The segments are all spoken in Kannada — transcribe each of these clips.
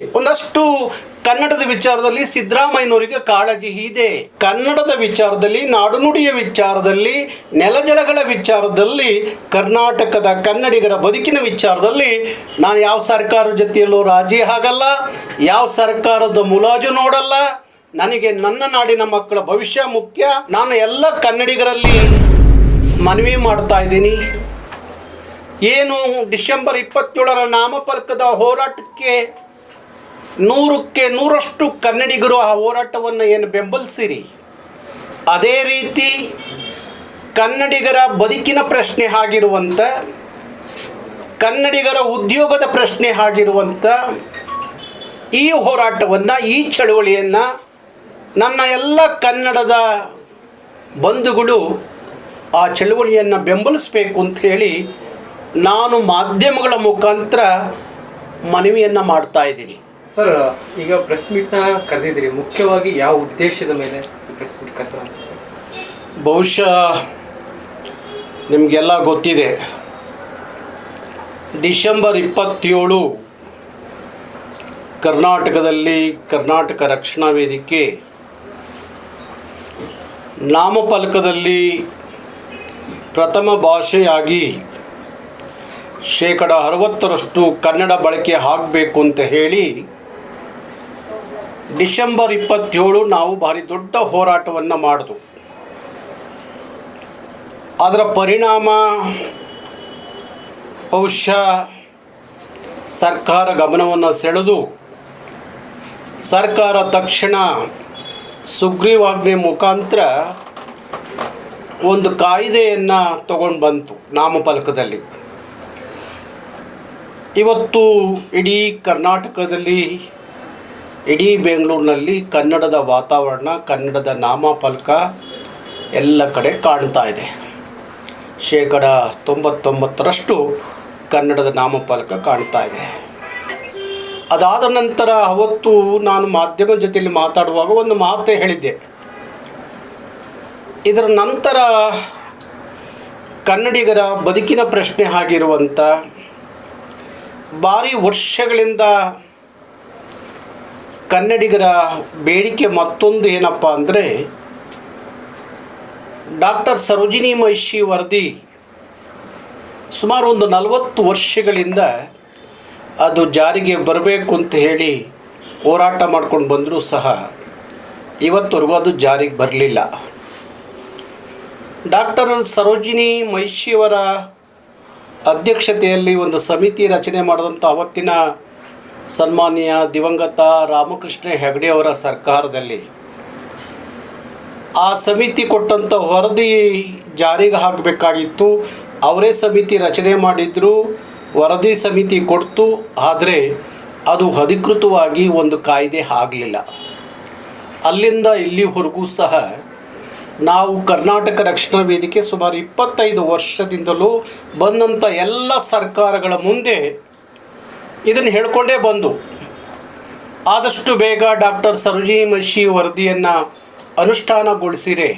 ಒಂದಷ್ಟು ಕನ್ನಡದ ವಿಚಾರದಲ್ಲಿ ಸಿದ್ದರಾಮಯ್ಯನವರಿಗೆ ಕಾಳಜಿ ಇದೆ. ಕನ್ನಡದ ವಿಚಾರದಲ್ಲಿ, ನಾಡುನುಡಿಯ ವಿಚಾರದಲ್ಲಿ, ನೆಲಜಲಗಳ ವಿಚಾರದಲ್ಲಿ, ಕರ್ನಾಟಕದ ಕನ್ನಡಿಗರ ಬದುಕಿನ ವಿಚಾರದಲ್ಲಿ ನಾನು ಯಾವ ಸರ್ಕಾರದ ಜೊತೆಯಲ್ಲೂ ರಾಜಿ ಆಗಲ್ಲ, ಯಾವ ಸರ್ಕಾರದ ಮುಲಾಜು ನೋಡಲ್ಲ. ನನಗೆ ನನ್ನ ನಾಡಿನ ಮಕ್ಕಳ ಭವಿಷ್ಯ ಮುಖ್ಯ. ನಾನು ಎಲ್ಲ ಕನ್ನಡಿಗರಲ್ಲಿ ಮನವಿ ಮಾಡ್ತಾ ಇದ್ದೀನಿ. ಏನು ಡಿಸೆಂಬರ್ ಇಪ್ಪತ್ತೇಳರ ನಾಮಫಲಕದ ಹೋರಾಟಕ್ಕೆ ನೂರಕ್ಕೆ ನೂರಷ್ಟು ಕನ್ನಡಿಗರು ಆ ಹೋರಾಟವನ್ನು ಏನು ಬೆಂಬಲಿಸಿರಿ? ಅದೇ ರೀತಿ ಕನ್ನಡಿಗರ ಬದುಕಿನ ಪ್ರಶ್ನೆ ಆಗಿರುವಂಥ ಕನ್ನಡಿಗರ ಉದ್ಯೋಗದ ಪ್ರಶ್ನೆ ಆಗಿರುವಂಥ ಈ ಹೋರಾಟವನ್ನು, ಈ ಚಳುವಳಿಯನ್ನು ನನ್ನ ಎಲ್ಲ ಕನ್ನಡದ ಬಂಧುಗಳು ಆ ಚಳುವಳಿಯನ್ನು ಬೆಂಬಲಿಸಬೇಕು ಅಂತ ಹೇಳಿ ನಾನು ಮಾಧ್ಯಮಗಳ ಮುಖಾಂತರ ಮನವಿಯನ್ನು ಮಾಡ್ತಾ ಇದ್ದೀನಿ. ಸರ್, ಈಗ ಪ್ರೆಸ್ ಮೀಟ್ನ ಕರೆದಿದ್ದೀರಿ. ಮುಖ್ಯವಾಗಿ ಯಾವ ಉದ್ದೇಶದ ಮೇಲೆ ಪ್ರೆಸ್ ಮೀಟ್ ಕರೆದ ಸರ್? ಬಹುಶಃ ನಿಮಗೆಲ್ಲ ಗೊತ್ತಿದೆ. ಡಿಸೆಂಬರ್ ಇಪ್ಪತ್ತೇಳು ಕರ್ನಾಟಕದಲ್ಲಿ ಕರ್ನಾಟಕ ರಕ್ಷಣಾ ವೇದಿಕೆ ನಾಮಫಲಕದಲ್ಲಿ ಪ್ರಥಮ ಭಾಷೆಯಾಗಿ ಶೇಕಡ ಅರವತ್ತರಷ್ಟು ಕನ್ನಡ ಬಳಕೆ ಆಗಬೇಕು ಅಂತ ಹೇಳಿ ಡಿಸೆಂಬರ್ ಇಪ್ಪತ್ತೇಳು ನಾವು ಭಾರಿ ದೊಡ್ಡ ಹೋರಾಟವನ್ನು ಮಾಡಿದ್ವು ಅದರ ಪರಿಣಾಮ ಬಹುಶಃ ಸರ್ಕಾರ ಗಮನವನ್ನು ಸೆಳೆದು, ಸರ್ಕಾರ ತಕ್ಷಣ ಸುಗ್ರೀವಾಜ್ಞೆ ಮುಖಾಂತರ ಒಂದು ಕಾಯ್ದೆಯನ್ನು ತಗೊಂಡು ಬಂತು ನಾಮಫಲಕದಲ್ಲಿ. ಇವತ್ತು ಇಡೀ ಕರ್ನಾಟಕದಲ್ಲಿ ಇಡೀ ಬೆಂಗಳೂರಿನಲ್ಲಿ ಕನ್ನಡದ ವಾತಾವರಣ, ಕನ್ನಡದ ನಾಮಫಲಕ ಎಲ್ಲ ಕಡೆ ಕಾಣ್ತಾ ಇದೆ. ಶೇಕಡ ತೊಂಬತ್ತೊಂಬತ್ತರಷ್ಟು ಕನ್ನಡದ ನಾಮಫಲಕ ಕಾಣ್ತಾ ಇದೆ. ಅದಾದ ನಂತರ ಅವತ್ತು ನಾನು ಮಾಧ್ಯಮ ಜೊತೆಯಲ್ಲಿ ಮಾತಾಡುವಾಗ ಒಂದು ಮಾತು ಹೇಳಿದ್ದೆ. ಇದರ ನಂತರ ಕನ್ನಡಿಗರ ಬದುಕಿನ ಪ್ರಶ್ನೆ ಆಗಿರುವಂಥ ಭಾರಿ ವರ್ಷಗಳಿಂದ ಕನ್ನಡಿಗರ ಬೇಡಿಕೆ ಮತ್ತೊಂದು ಏನಪ್ಪ ಅಂದರೆ, ಡಾಕ್ಟರ್ ಸರೋಜಿನಿ ಮಹಿಷಿ ವರದಿ. ಸುಮಾರು ಒಂದು ನಲವತ್ತು ವರ್ಷಗಳಿಂದ ಅದು ಜಾರಿಗೆ ಬರಬೇಕು ಅಂತ ಹೇಳಿ ಹೋರಾಟ ಮಾಡ್ಕೊಂಡು ಬಂದರೂ ಸಹ ಇವತ್ತವರೆಗೂ ಅದು ಜಾರಿಗೆ ಬರಲಿಲ್ಲ. ಡಾಕ್ಟರ್ ಸರೋಜಿನಿ ಮಹಿಷಿಯವರ ಅಧ್ಯಕ್ಷತೆಯಲ್ಲಿ ಒಂದು ಸಮಿತಿ ರಚನೆ ಮಾಡಿದಂಥ ಅವತ್ತಿನ ಸನ್ಮಾನ್ಯ ದಿವಂಗತ ರಾಮಕೃಷ್ಣ ಹೆಗಡೆ ಅವರ ಸರ್ಕಾರದಲ್ಲಿ ಆ ಸಮಿತಿ ಕೊಟ್ಟಂಥ ವರದಿ ಜಾರಿಗೆ ಹಾಕಬೇಕಾಗಿತ್ತು. ಅವರೇ ಸಮಿತಿ ರಚನೆ ಮಾಡಿದ್ರು, ವರದಿ ಸಮಿತಿ ಕೊಡ್ತು, ಆದರೆ ಅದು ಅಧಿಕೃತವಾಗಿ ಒಂದು ಕಾಯ್ದೆ ಆಗಲಿಲ್ಲ. ಅಲ್ಲಿಂದ ಇಲ್ಲಿವರೆಗೂ ಸಹ ನಾವು ಕರ್ನಾಟಕ ರಕ್ಷಣಾ ವೇದಿಕೆ ಸುಮಾರು ಇಪ್ಪತ್ತೈದು ವರ್ಷದಿಂದಲೂ ಬಂದಂಥ ಎಲ್ಲ ಸರ್ಕಾರಗಳ ಮುಂದೆ ಇದನ್ನು ಹೇಳ್ಕೊಂಡೇ ಬಂದು. ಆದಷ್ಟು ಬೇಗ ಡಾಕ್ಟರ್ ಸರೋಜಿನಿ ಮಶಿ ವರದಿಯನ್ನು ಅನುಷ್ಠಾನಗೊಳಿಸಿರೆ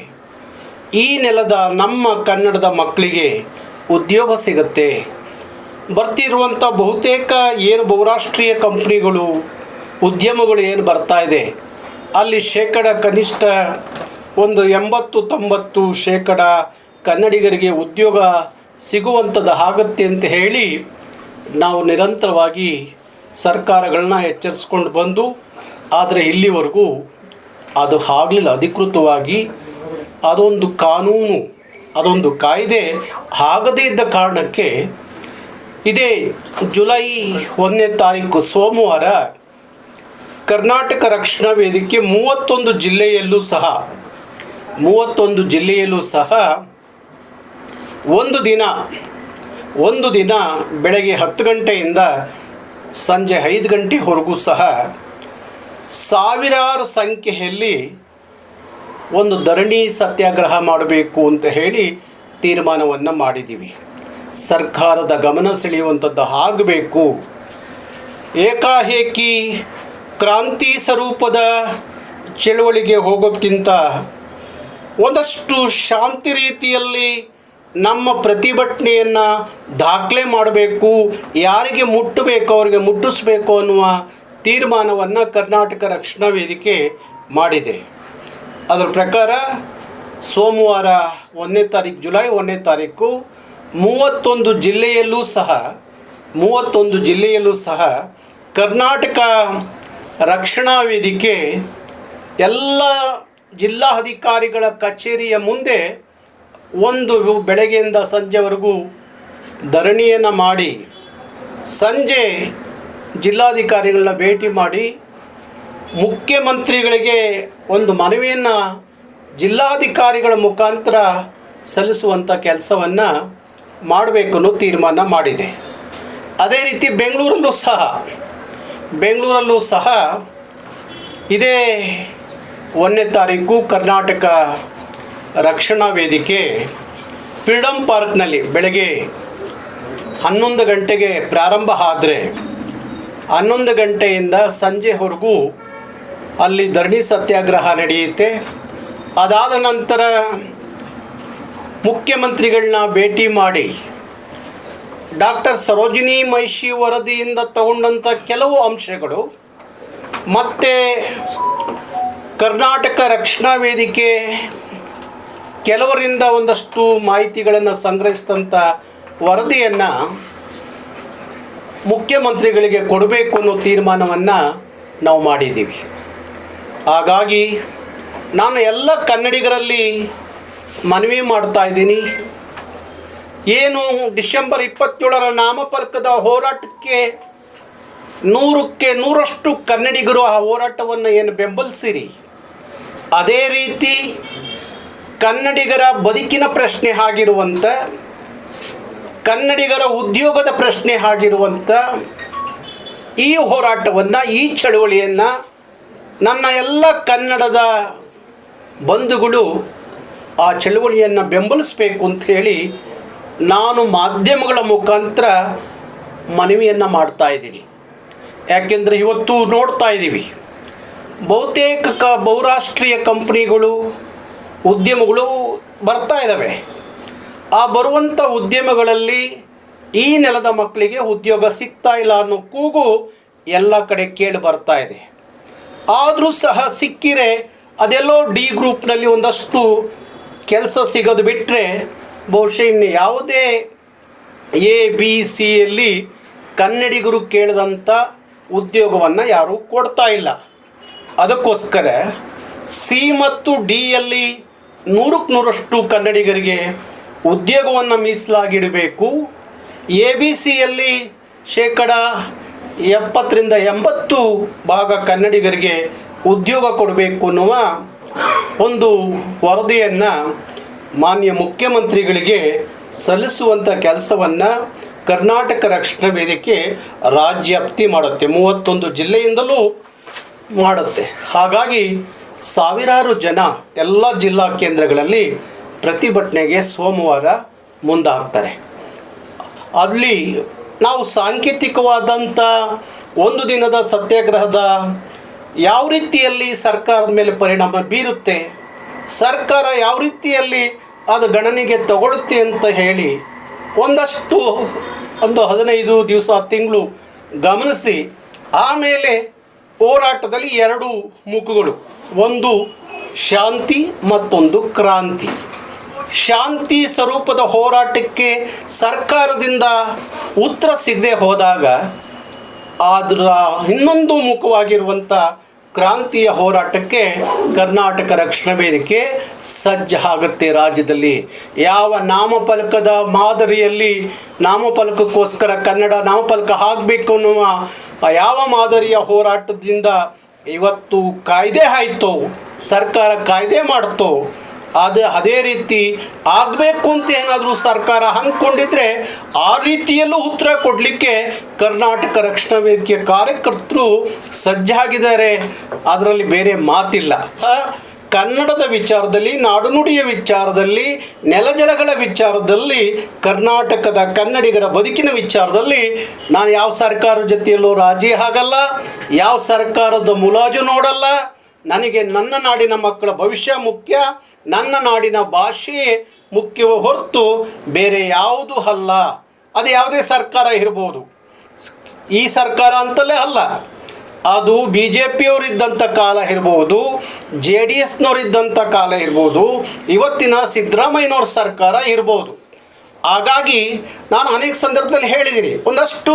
ಈ ನೆಲದ ನಮ್ಮ ಕನ್ನಡದ ಮಕ್ಕಳಿಗೆ ಉದ್ಯೋಗ ಸಿಗುತ್ತೆ. ಬರ್ತಿರುವಂಥ ಬಹುತೇಕ ಏನು ಬಹುರಾಷ್ಟ್ರೀಯ ಕಂಪ್ನಿಗಳು, ಉದ್ಯಮಗಳು ಏನು ಬರ್ತಾ ಇದೆ, ಅಲ್ಲಿ ಶೇಕಡ ಕನಿಷ್ಠ ಒಂದು ಎಂಬತ್ತು ತೊಂಬತ್ತು ಶೇಕಡ ಕನ್ನಡಿಗರಿಗೆ ಉದ್ಯೋಗ ಸಿಗುವಂಥದ್ದು ಆಗುತ್ತೆ ಅಂತ ಹೇಳಿ ನಾವು ನಿರಂತರವಾಗಿ ಸರ್ಕಾರಗಳನ್ನ ಎಚ್ಚರಿಸ್ಕೊಂಡು ಬಂದು, ಆದರೆ ಇಲ್ಲಿವರೆಗೂ ಅದು ಆಗಲಿಲ್ಲ. ಅಧಿಕೃತವಾಗಿ ಅದೊಂದು ಕಾನೂನು, ಅದೊಂದು ಕಾಯ್ದೆ ಆಗದೇ ಇದ್ದ ಕಾರಣಕ್ಕೆ ಇದೇ ಜುಲೈ ಒಂದನೇ ತಾರೀಕು ಸೋಮವಾರ ಕರ್ನಾಟಕ ರಕ್ಷಣಾ ವೇದಿಕೆ ಮೂವತ್ತೊಂದು ಜಿಲ್ಲೆಯಲ್ಲೂ ಸಹ, ಮೂವತ್ತೊಂದು ಜಿಲ್ಲೆಯಲ್ಲೂ ಸಹ ಒಂದು ದಿನ ಒಂದು ದಿನ ಬೆಳಗ್ಗೆ ಹತ್ತು ಗಂಟೆಯಿಂದ ಸಂಜೆ ಐದು ಗಂಟೆವರೆಗೂ ಸಹ ಸಾವಿರಾರು ಸಂಖ್ಯೆಯಲ್ಲಿ ಒಂದು ಧರಣಿ ಸತ್ಯಾಗ್ರಹ ಮಾಡಬೇಕು ಅಂತ ಹೇಳಿ ತೀರ್ಮಾನವನ್ನು ಮಾಡಿದ್ದೀವಿ ಸರ್ಕಾರದ ಗಮನ ಸೆಳೆಯುವಂಥದ್ದು ಆಗಬೇಕು. ಏಕಾಏಕಿ ಕ್ರಾಂತಿ ಸ್ವರೂಪದ ಚಳುವಳಿಗೆ ಹೋಗೋದಕ್ಕಿಂತ ಒಂದಷ್ಟು ಶಾಂತಿ ರೀತಿಯಲ್ಲಿ ನಮ್ಮ ಪ್ರತಿಭಟನೆಯನ್ನು ದಾಖಲೆ ಮಾಡಬೇಕು, ಯಾರಿಗೆ ಮುಟ್ಟಬೇಕು, ಅವರಿಗೆ ಮುಟ್ಟಿಸ್ಬೇಕು ಅನ್ನುವ ತೀರ್ಮಾನವನ್ನು ಕರ್ನಾಟಕ ರಕ್ಷಣಾ ವೇದಿಕೆ ಮಾಡಿದೆ. ಅದರ ಪ್ರಕಾರ ಸೋಮವಾರ ಒಂದನೇ ತಾರೀಕು, ಜುಲೈ ಒಂದನೇ ತಾರೀಕು ಮೂವತ್ತೊಂದು ಜಿಲ್ಲೆಯಲ್ಲೂ ಸಹ, ಮೂವತ್ತೊಂದು ಜಿಲ್ಲೆಯಲ್ಲೂ ಸಹ ಕರ್ನಾಟಕ ರಕ್ಷಣಾ ವೇದಿಕೆ ಎಲ್ಲ ಜಿಲ್ಲಾಧಿಕಾರಿಗಳ ಕಚೇರಿಯ ಮುಂದೆ ಒಂದು ಬೆಳಗ್ಗೆಯಿಂದ ಸಂಜೆವರೆಗೂ ಧರಣಿಯನ್ನು ಮಾಡಿ ಸಂಜೆ ಜಿಲ್ಲಾಧಿಕಾರಿಗಳನ್ನ ಭೇಟಿ ಮಾಡಿ ಮುಖ್ಯಮಂತ್ರಿಗಳಿಗೆ ಒಂದು ಮನವಿಯನ್ನು ಜಿಲ್ಲಾಧಿಕಾರಿಗಳ ಮುಖಾಂತರ ಸಲ್ಲಿಸುವಂಥ ಕೆಲಸವನ್ನು ಮಾಡಬೇಕು ಅನ್ನೋ ತೀರ್ಮಾನ ಮಾಡಿದೆ. ಅದೇ ರೀತಿ ಬೆಂಗಳೂರಲ್ಲೂ ಸಹ ಬೆಂಗಳೂರಲ್ಲೂ ಸಹ ಇದೇ ಒಂದನೇ ತಾರೀಕು ಕರ್ನಾಟಕ ರಕ್ಷಣಾ ವೇದಿಕೆ ಫ್ರೀಡಮ್ ಪಾರ್ಕ್ನಲ್ಲಿ ಬೆಳಗ್ಗೆ ಹನ್ನೊಂದು ಗಂಟೆಗೆ ಪ್ರಾರಂಭ ಆದರೆ ಹನ್ನೊಂದು ಗಂಟೆಯಿಂದ ಸಂಜೆವರೆಗೂ ಅಲ್ಲಿ ಧರಣಿ ಸತ್ಯಾಗ್ರಹ ನಡೆಯುತ್ತೆ. ಅದಾದ ನಂತರ ಮುಖ್ಯಮಂತ್ರಿಗಳನ್ನ ಭೇಟಿ ಮಾಡಿ ಡಾಕ್ಟರ್ ಸರೋಜಿನಿ ಮಹಿಷಿ ವರದಿಯಿಂದ ತಗೊಂಡಂಥ ಕೆಲವು ಅಂಶಗಳು, ಮತ್ತು ಕರ್ನಾಟಕ ರಕ್ಷಣಾ ವೇದಿಕೆ ಕೆಲವರಿಂದ ಒಂದಷ್ಟು ಮಾಹಿತಿಗಳನ್ನು ಸಂಗ್ರಹಿಸಿದಂಥ ವರದಿಯನ್ನು ಮುಖ್ಯಮಂತ್ರಿಗಳಿಗೆ ಕೊಡಬೇಕು ಅನ್ನೋ ತೀರ್ಮಾನವನ್ನು ನಾವು ಮಾಡಿದ್ದೀವಿ. ಹಾಗಾಗಿ ನಾನು ಎಲ್ಲ ಕನ್ನಡಿಗರಲ್ಲಿ ಮನವಿ ಮಾಡ್ತಾ ಇದ್ದೀನಿ. ಏನು ಡಿಸೆಂಬರ್ ಇಪ್ಪತ್ತೇಳರ ನಾಮಫಲಕದ ಹೋರಾಟಕ್ಕೆ ನೂರಕ್ಕೆ ನೂರಷ್ಟು ಕನ್ನಡಿಗರು ಆ ಹೋರಾಟವನ್ನು ಏನು ಬೆಂಬಲಿಸಿರಿ. ಅದೇ ರೀತಿ ಕನ್ನಡಿಗರ ಬದುಕಿನ ಪ್ರಶ್ನೆ ಆಗಿರುವಂಥ ಕನ್ನಡಿಗರ ಉದ್ಯೋಗದ ಪ್ರಶ್ನೆ ಆಗಿರುವಂಥ ಈ ಹೋರಾಟವನ್ನು, ಈ ಚಳುವಳಿಯನ್ನು ನನ್ನ ಎಲ್ಲ ಕನ್ನಡದ ಬಂಧುಗಳು ಆ ಚಳುವಳಿಯನ್ನು ಬೆಂಬಲಿಸಬೇಕು ಅಂತ ಹೇಳಿ ನಾನು ಮಾಧ್ಯಮಗಳ ಮುಖಾಂತರ ಮನವಿಯನ್ನು ಮಾಡ್ತಾ ಇದ್ದೀನಿ. ಯಾಕೆಂದರೆ ಇವತ್ತು ನೋಡ್ತಾ ಇದ್ದೀವಿ, ಬಹುತೇಕ ಕ ಬಹುರಾಷ್ಟ್ರೀಯ ಕಂಪ್ನಿಗಳು ಉದ್ಯಮಗಳು ಬರ್ತಾ ಇದ್ದಾವೆ ಆ ಬರುವಂಥ ಉದ್ಯಮಗಳಲ್ಲಿ ಈ ನೆಲದ ಮಕ್ಕಳಿಗೆ ಉದ್ಯೋಗ ಸಿಗ್ತಾ ಇಲ್ಲ ಅನ್ನೋ ಕೂಗು ಎಲ್ಲ ಕಡೆ ಕೇಳಿ ಬರ್ತಾ ಇದೆ. ಆದರೂ ಸಹ ಸಿಕ್ಕಿರೆ ಅದೆಲ್ಲೋ ಡಿ ಗ್ರೂಪ್ನಲ್ಲಿ ಒಂದಷ್ಟು ಕೆಲಸ ಸಿಗೋದು ಬಿಟ್ಟರೆ ಬಹುಶಃ ಇನ್ನು ಯಾವುದೇ ಎ, ಬಿ ಸಿಯಲ್ಲಿ ಕನ್ನಡಿಗರು ಕೇಳಿದಂಥ ಉದ್ಯೋಗವನ್ನು ಯಾರೂ ಕೊಡ್ತಾ ಇಲ್ಲ. ಅದಕ್ಕೋಸ್ಕರ ಸಿ ಮತ್ತು ಡಿಯಲ್ಲಿ ನೂರಕ್ಕೆ ನೂರಷ್ಟು ಕನ್ನಡಿಗರಿಗೆ ಉದ್ಯೋಗವನ್ನು ಮೀಸಲಾಗಿಡಬೇಕು. ಎ ಬಿ ಸಿಯಲ್ಲಿ ಶೇಕಡ ಎಪ್ಪತ್ತರಿಂದ ಎಂಬತ್ತು ಭಾಗ ಕನ್ನಡಿಗರಿಗೆ ಉದ್ಯೋಗ ಕೊಡಬೇಕು ಅನ್ನುವ ಒಂದು ವರದಿಯನ್ನು ಮಾನ್ಯ ಮುಖ್ಯಮಂತ್ರಿಗಳಿಗೆ ಸಲ್ಲಿಸುವಂಥ ಕೆಲಸವನ್ನು ಕರ್ನಾಟಕ ರಕ್ಷಣಾ ವೇದಿಕೆ ರಾಜ್ಯಾಪ್ತಿ ಮಾಡುತ್ತೆ. ಮೂವತ್ತೊಂದು ಜಿಲ್ಲೆಯಿಂದಲೂ ಮಾಡುತ್ತೆ. ಹಾಗಾಗಿ ಸಾವಿರಾರು ಜನ ಎಲ್ಲ ಜಿಲ್ಲಾ ಕೇಂದ್ರಗಳಲ್ಲಿ ಪ್ರತಿಭಟನೆಗೆ ಸೋಮವಾರ ಮುಂದಾಗ್ತಾರೆ. ಅಲ್ಲಿ ನಾವು ಸಾಂಕೇತಿಕವಾದಂಥ ಒಂದು ದಿನದ ಸತ್ಯಾಗ್ರಹದ ಯಾವ ರೀತಿಯಲ್ಲಿ ಸರ್ಕಾರದ ಮೇಲೆ ಪರಿಣಾಮ ಬೀರುತ್ತೆ, ಸರ್ಕಾರ ಯಾವ ರೀತಿಯಲ್ಲಿ ಅದು ಗಣನೆಗೆ ತಗೊಳುತ್ತೆ ಅಂತ ಹೇಳಿ ಒಂದಷ್ಟು ಒಂದು ಹದಿನೈದು ದಿವಸ, ತಿಂಗಳು ಗಮನಿಸಿ, ಆಮೇಲೆ ಹೋರಾಟದಲ್ಲಿ ಎರಡು ಮುಖಗಳು ಒಂದು ಶಾಂತಿ ಮತ್ತೊಂದು ಕ್ರಾಂತಿ. ಶಾಂತಿ ಸ್ವರೂಪದ ಹೋರಾಟಕ್ಕೆ ಸರ್ಕಾರದಿಂದ ಉತ್ತರ ಸಿಗದೆ ಹೋದಾಗ ಅದರ ಇನ್ನೊಂದು ಮುಖವಾಗಿರುವಂಥ ಕ್ರಾಂತಿಯ ಹೋರಾಟಕ್ಕೆ ಕರ್ನಾಟಕ ರಕ್ಷಣಾ ವೇದಿಕೆ ಸಜ್ಜಾಗುತ್ತೆ ರಾಜ್ಯದಲ್ಲಿ. ಯಾವ ನಾಮಫಲಕದ ಮಾದರಿಯಲ್ಲಿ ನಾಮಫಲಕಕ್ಕೋಸ್ಕರ ಕನ್ನಡ ನಾಮಫಲಕ ಹಾಕಬೇಕು ಅನ್ನುವ ಯಾವ ಮಾದರಿಯ ಹೋರಾಟದಿಂದ ಇವತ್ತು ಕಾಯ್ದೆ ಆಯಿತು. ಸರ್ಕಾರ ಕಾಯ್ದೆ ಮಾಡ್ತೋ. ಅದು, ಅದೇ ರೀತಿ ಆಗಬೇಕು ಅಂತ ಏನಾದರೂ ಸರ್ಕಾರ ಅಂದ್ಕೊಂಡಿದ್ರೆ ಆ ರೀತಿಯಲ್ಲೂ ಉತ್ತರ ಕೊಡಲಿಕ್ಕೆ ಕರ್ನಾಟಕ ರಕ್ಷಣಾ ವೇದಿಕೆ ಕಾರ್ಯಕರ್ತರು ಸಜ್ಜಾಗಿದ್ದಾರೆ. ಅದರಲ್ಲಿ ಬೇರೆ ಮಾತಿಲ್ಲ. ಕನ್ನಡದ ವಿಚಾರದಲ್ಲಿ, ನಾಡುನುಡಿಯ ವಿಚಾರದಲ್ಲಿ, ನೆಲಜಲಗಳ ವಿಚಾರದಲ್ಲಿ, ಕರ್ನಾಟಕದ ಕನ್ನಡಿಗರ ಬದುಕಿನ ವಿಚಾರದಲ್ಲಿ ನಾನು ಯಾವ ಸರ್ಕಾರದ ಜೊತೆಯಲ್ಲೂ ರಾಜಿ ಆಗಲ್ಲ, ಯಾವ ಸರ್ಕಾರದ ಮುಲಾಜು ನೋಡಲ್ಲ ನನಗೆ ನನ್ನ ನಾಡಿನ ಮಕ್ಕಳ ಭವಿಷ್ಯ ಮುಖ್ಯ, ನನ್ನ ನಾಡಿನ ಭಾಷೆ ಮುಖ್ಯ ಹೊರತು ಬೇರೆ ಯಾವುದು ಅಲ್ಲ. ಅದು ಯಾವುದೇ ಸರ್ಕಾರ ಇರ್ಬೋದು. ಈ ಸರ್ಕಾರ ಅಂತಲೇ ಅಲ್ಲ. ಅದು ಬಿ ಜೆ ಪಿಯವರಿದ್ದಂಥ ಕಾಲ ಇರ್ಬೋದು, ಜೆ ಡಿ ಎಸ್ನವರಿದ್ದಂಥ ಕಾಲ ಇರ್ಬೋದು, ಇವತ್ತಿನ ಸಿದ್ದರಾಮಯ್ಯನವ್ರ ಸರ್ಕಾರ ಇರ್ಬೋದು. ಹಾಗಾಗಿ ನಾನು ಅನೇಕ ಸಂದರ್ಭದಲ್ಲಿ ಹೇಳಿದ್ದೀನಿ, ಒಂದಷ್ಟು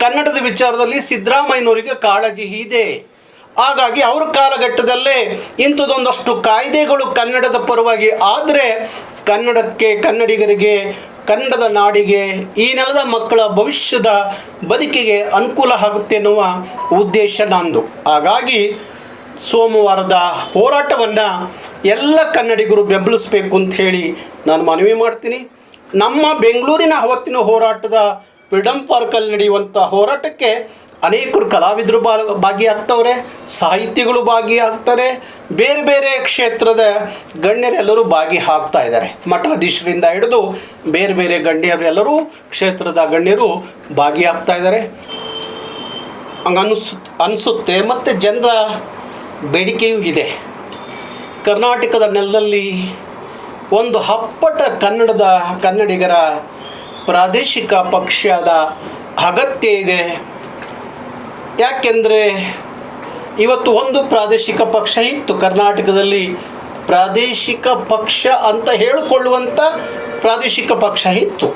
ಕನ್ನಡದ ವಿಚಾರದಲ್ಲಿ ಸಿದ್ದರಾಮಯ್ಯನವರಿಗೆ ಕಾಳಜಿ ಇದೆ. ಹಾಗಾಗಿ ಅವ್ರ ಕಾಲಘಟ್ಟದಲ್ಲೇ ಇಂಥದ್ದೊಂದಷ್ಟು ಕಾಯ್ದೆಗಳು ಕನ್ನಡದ ಪರವಾಗಿ ಆದರೆ ಕನ್ನಡಕ್ಕೆ, ಕನ್ನಡಿಗರಿಗೆ, ಕನ್ನಡದ ನಾಡಿಗೆ, ಈ ನೆಲದ ಮಕ್ಕಳ ಭವಿಷ್ಯದ ಬದುಕಿಗೆ ಅನುಕೂಲ ಆಗುತ್ತೆ ಎನ್ನುವ ಉದ್ದೇಶ ನಂದು. ಹಾಗಾಗಿ ಸೋಮವಾರದ ಹೋರಾಟವನ್ನು ಎಲ್ಲ ಕನ್ನಡಿಗರು ಬೆಂಬಲಿಸಬೇಕು ಅಂತ ಹೇಳಿ ನಾನು ಮನವಿ ಮಾಡ್ತೀನಿ. ನಮ್ಮ ಬೆಂಗಳೂರಿನ ಅವತ್ತಿನ ಹೋರಾಟದ ಫ್ರೀಡಮ್ ಪಾರ್ಕಲ್ಲಿ ನಡೆಯುವಂಥ ಹೋರಾಟಕ್ಕೆ ಅನೇಕರು ಕಲಾವಿದರು ಭಾಗಿಯಾಗ್ತವ್ರೆ, ಸಾಹಿತಿಗಳು ಭಾಗಿಯಾಗ್ತಾರೆ, ಬೇರೆ ಬೇರೆ ಕ್ಷೇತ್ರದ ಗಣ್ಯರೆಲ್ಲರೂ ಭಾಗಿ ಆಗ್ತಾ ಇದ್ದಾರೆ. ಮಠಾಧೀಶರಿಂದ ಹಿಡಿದು ಬೇರೆ ಬೇರೆ ಗಣ್ಯರೆಲ್ಲರೂ ಕ್ಷೇತ್ರದ ಗಣ್ಯರು ಭಾಗಿಯಾಗ್ತಾ ಇದ್ದಾರೆ. ಹಂಗೆ ಅನಿಸ್ ಅನಿಸುತ್ತೆ, ಮತ್ತು ಜನರ ಬೇಡಿಕೆಯೂ ಇದೆ. ಕರ್ನಾಟಕದ ನೆಲದಲ್ಲಿ ಒಂದು ಹಪ್ಪಟ ಕನ್ನಡದ, ಕನ್ನಡಿಗರ ಪ್ರಾದೇಶಿಕ ಪಕ್ಷದ ಅಗತ್ಯ ಇದೆ. ಯಾಕೆಂದರೆ ಇವತ್ತು ಒಂದು ಪ್ರಾದೇಶಿಕ ಪಕ್ಷ ಇತ್ತು. ಕರ್ನಾಟಕದಲ್ಲಿ ಪ್ರಾದೇಶಿಕ ಪಕ್ಷ ಅಂತ ಹೇಳಿಕೊಳ್ಳುವಂಥ ಪ್ರಾದೇಶಿಕ ಪಕ್ಷ ಇತ್ತು.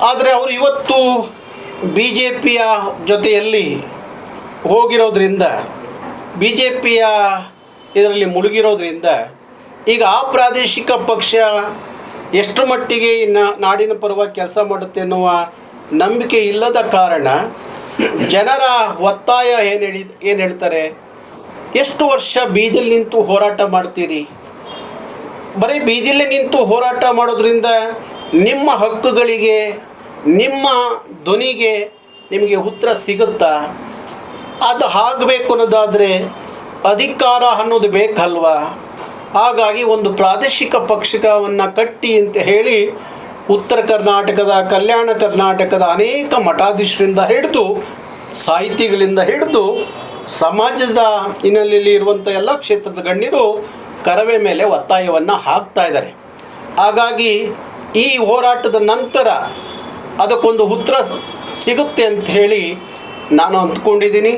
ಆದರೆ ಅವರು ಇವತ್ತು ಬಿ ಜೆ ಪಿಯ ಜೊತೆಯಲ್ಲಿ ಹೋಗಿರೋದ್ರಿಂದ ಬಿ ಜೆ ಪಿಯ ಇದರಲ್ಲಿ ಮುಳುಗಿರೋದ್ರಿಂದ ಈಗ ಆ ಪ್ರಾದೇಶಿಕ ಪಕ್ಷ ಎಷ್ಟು ಮಟ್ಟಿಗೆ ನಾಡಿನ ಪರವಾಗಿ ಕೆಲಸ ಮಾಡುತ್ತೆ ಎನ್ನುವ ನಂಬಿಕೆ ಇಲ್ಲದ ಕಾರಣ ಜನರ ಒತ್ತಾಯ ಏನು ಹೇಳಿ, ಏನು ಹೇಳ್ತಾರೆ? ಎಷ್ಟು ವರ್ಷ ಬೀದಿಲಿ ನಿಂತು ಹೋರಾಟ ಮಾಡ್ತೀರಿ? ಬರೀ ಬೀದಿಲೇ ನಿಂತು ಹೋರಾಟ ಮಾಡೋದ್ರಿಂದ ನಿಮ್ಮ ಹಕ್ಕುಗಳಿಗೆ, ನಿಮ್ಮ ಧ್ವನಿಗೆ ನಿಮಗೆ ಉತ್ತರ ಸಿಗುತ್ತಾ? ಅದು ಆಗಬೇಕು ಅನ್ನೋದಾದರೆ ಅಧಿಕಾರ ಅನ್ನೋದು ಬೇಕಲ್ವಾ? ಹಾಗಾಗಿ ಒಂದು ಪ್ರಾದೇಶಿಕ ಪಕ್ಷವನ್ನು ಕಟ್ಟಿ ಅಂತ ಹೇಳಿ ಉತ್ತರ ಕರ್ನಾಟಕದ, ಕಲ್ಯಾಣ ಕರ್ನಾಟಕದ ಅನೇಕ ಮಠಾಧೀಶರಿಂದ ಹಿಡಿದು, ಸಾಹಿತಿಗಳಿಂದ ಹಿಡಿದು, ಸಮಾಜದ ಹಿನ್ನೆಲೆಯಲ್ಲಿ ಇರುವಂಥ ಎಲ್ಲ ಕ್ಷೇತ್ರದ ಗಣ್ಯರು ಕರವೇ ಮೇಲೆ ಒತ್ತಾಯವನ್ನು ಹಾಕ್ತಾ ಇದ್ದಾರೆ. ಹಾಗಾಗಿ ಈ ಹೋರಾಟದ ನಂತರ ಅದಕ್ಕೊಂದು ಉತ್ತರ ಸಿಗುತ್ತೆ ಅಂತ ಹೇಳಿ ನಾನು ಅಂದ್ಕೊಂಡಿದ್ದೀನಿ.